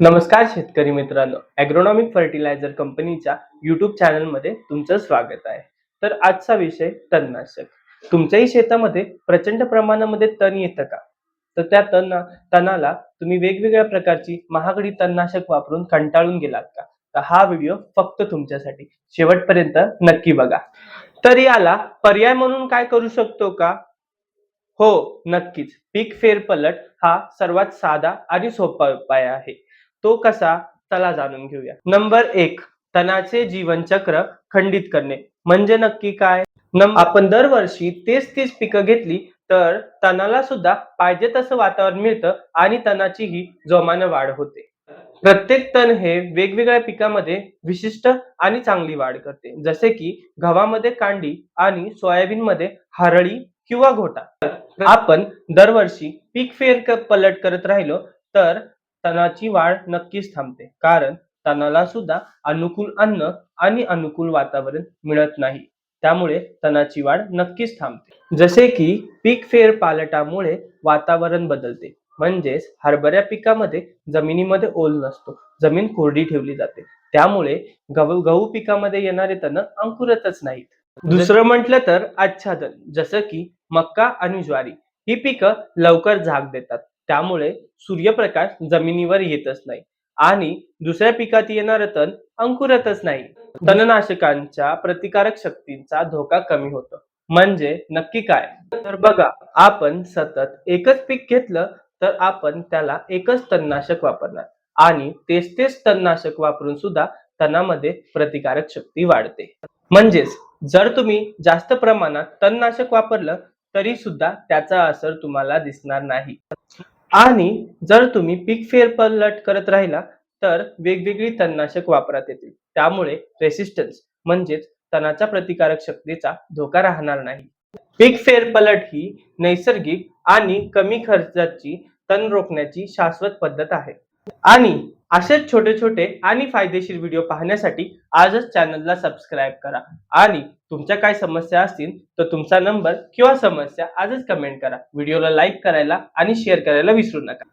नमस्कार शेतकरी मित्रांनो. ॲग्रोनॉमिक फर्टिलायझर कंपनीच्या युट्यूब चॅनलमध्ये तुमचं स्वागत आहे. तर आजचा विषय तणनाशक. तुमच्याही शेतामध्ये प्रचंड प्रमाणामध्ये तण येतं का? तर त्या तण तणाला तुम्ही वेगवेगळ्या प्रकारची महागडी तणनाशक वापरून कंटाळून गेलात का? तर हा व्हिडिओ फक्त तुमच्यासाठी. शेवटपर्यंत नक्की बघा. तर याला पर्याय म्हणून काय करू शकतो का? हो नक्कीच. पीक फेरपलट हा सर्वात साधा आणि सोपा उपाय आहे. तो कसा चला जाणून घेऊया. नंबर एक तणाचे जीवनचक्र खंडित करणे. म्हणजे नक्की काय? आपण दरवर्षी तेच तीच पिकं घेतली तर तणाला सुद्धा पाहिजे तसं वातावरण मिळतं आणि तणाचीही जोमानं वाढ होते. प्रत्येक तण हे वेगवेगळ्या पिकामध्ये विशिष्ट आणि चांगली वाढ करते. जसे की गव्हामध्ये कांडी आणि सोयाबीन मध्ये हरळी किंवा घोटा. आपण दरवर्षी पीक फेर कर पलट करत राहिलो तर तणाची वाढ नक्कीच थांबते. कारण तणाला सुद्धा अनुकूल अन्न आणि अनुकूल वातावरण मिळत नाही. त्यामुळे तणाची वाढ नक्कीच थांबते. जसे की पीक फेर पालटामुळे वातावरण बदलते. म्हणजेच हरभऱ्या पिकामध्ये जमिनीमध्ये ओल नसतो. जमीन कोरडी ठेवली जाते. त्यामुळे गहू गहू पिकामध्ये येणारे तण अंकुरतच नाहीत. दुसरं म्हटलं तर आच्छादन. जसं की मक्का आणि ज्वारी. ही पिकं लवकर झाक देतात. त्यामुळे सूर्यप्रकाश जमिनीवर येतच नाही आणि दुसऱ्या पिकात येणारं तण अंकुरतच नाही. तणनाशकांच्या प्रतिकारक शक्तींचा धोका कमी होतो. म्हणजे नक्की काय? तर बघा आपण सतत एकच पीक घेतलं तर आपण त्याला एकच तणनाशक वापरणार आणि तेच तेच तणनाशक वापरून सुद्धा तणामध्ये प्रतिकारक शक्ती वाढते. म्हणजेच जर तुम्ही जास्त प्रमाणात तणनाशक वापरलं तरी सुद्धा त्याचा असर तुम्हाला दिसणार नाही. आणि जर तुम्ही पीक फेरपलट करत राहिला तर वेगवेगळी तणनाशक वापरात येतील. त्यामुळे रेसिस्टन्स म्हणजेच तणाच्या प्रतिकारक शक्तीचा धोका राहणार नाही. पीक फेरपलट ही नैसर्गिक आणि कमी खर्चाची तण रोखण्याची शाश्वत पद्धत आहे. आणि असेच छोटे छोटे आणि फायदेशीर व्हिडिओ पाहण्यासाठी आजच चॅनलला सबस्क्राईब करा. आणि तुमच्या काय समस्या असतील तर तुमचा नंबर किंवा समस्या आजच कमेंट करा. व्हिडिओला लाईक करायला आणि शेअर करायला विसरू नका.